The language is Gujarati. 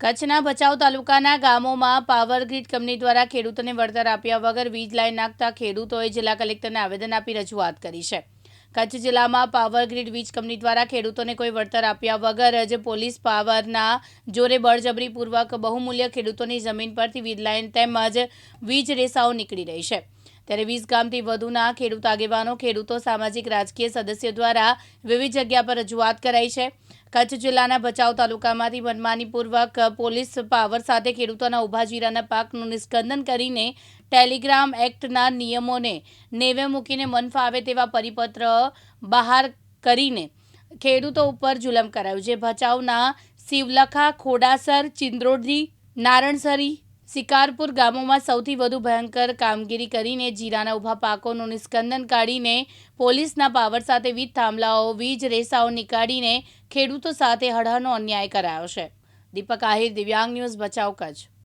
કચ્છના ભચાઉ તાલુકાના ગામોમાં પાવર ગ્રીડ કંપની દ્વારા ખેડૂતોને વળતર આપ્યા વગર વીજ લાઈન નાખતા ખેડૂતોએ જિલ્લા કલેક્ટરને આવેદન આપી રજૂઆત કરી છે. કચ્છ જિલ્લામાં પાવર ગ્રીડ વીજ કંપની દ્વારા ખેડૂતોને કોઈ વળતર આપ્યા વગર જ પોલીસ પાવરના જોરે બળજબરીપૂર્વક બહુમૂલ્ય ખેડૂતોની જમીન પરથી વીજ લાઈન તેમજ વીજ રેસાઓ નીકળી રહી છે. ત્યારે વીસ ગામથી વધુના ખેડૂત આગેવાનો, ખેડૂતો, સામાજિક રાજકીય સદસ્યો દ્વારા વિવિધ જગ્યા પર રજૂઆત કરાઈ છે. કચ્છ જિલ્લાના ભચાઉ તાલુકામાંથી મનમાનીપૂર્વક પોલીસ પાવર સાથે ખેડૂતોના ઊભા જીરાના પાકનું નિષ્કંદન કરીને ટેલિગ્રામ એક્ટના નિયમોને નેવે મૂકીને મન ફાવે તેવા પરિપત્ર બહાર કરીને ખેડૂતો ઉપર જુલમ કરાયું, જે ભચાઉના શિવલખા, ખોડાસર ચિંદ્રોડી નારણસરી શિકારપુર ગામોમાં સૌથી વધુ ભયંકર કામગીરી કરીને જીરાના ઊભા પાકોનું નિષ્કંદન કાઢીને પોલીસના પાવર સાથે વીજ થાંભલાઓ, વીજ રેસાઓ નીકાળીને ખેડૂતો સાથે હળહનો અન્યાય કરાયો છે. દીપક આહિર, દિવ્યાંગ ન્યૂઝ બચાવ કચ્છ.